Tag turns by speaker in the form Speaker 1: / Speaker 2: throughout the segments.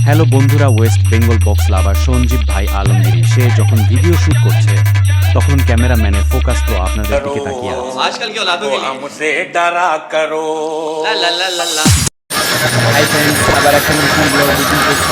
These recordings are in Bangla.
Speaker 1: হ্যালো বন্ধুরা West Bengal box lover Sanjeev ভাই আলমগীর সে যখন ভিডিও শুট করছে তখন ক্যামেরাম্যানের ফোকাস তো আপনাদের দিকে তাকিয়ে আছে
Speaker 2: आजकल की औलादों
Speaker 3: तो
Speaker 2: के लिए
Speaker 3: हमसे डरा करो
Speaker 2: ला ला ला ला ला
Speaker 4: হাই ফ্রেন্ডস আবার একটা নতুন ব্লগ ভিডিও করছি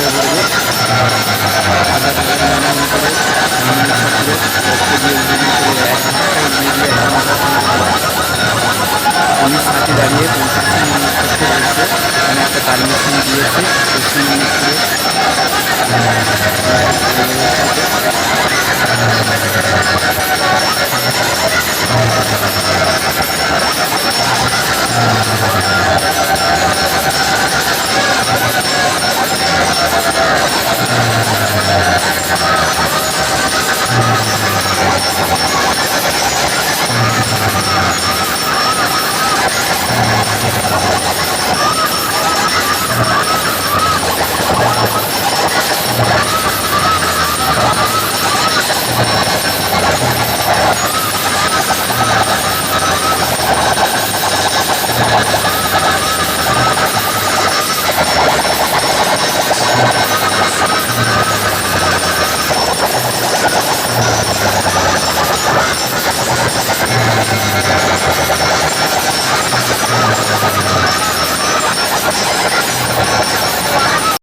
Speaker 4: উনিশ সাথে দাঁড়িয়ে মিনিট করতে বলছে এখানে একটা পারমিশন দিয়েছে পশ্চিম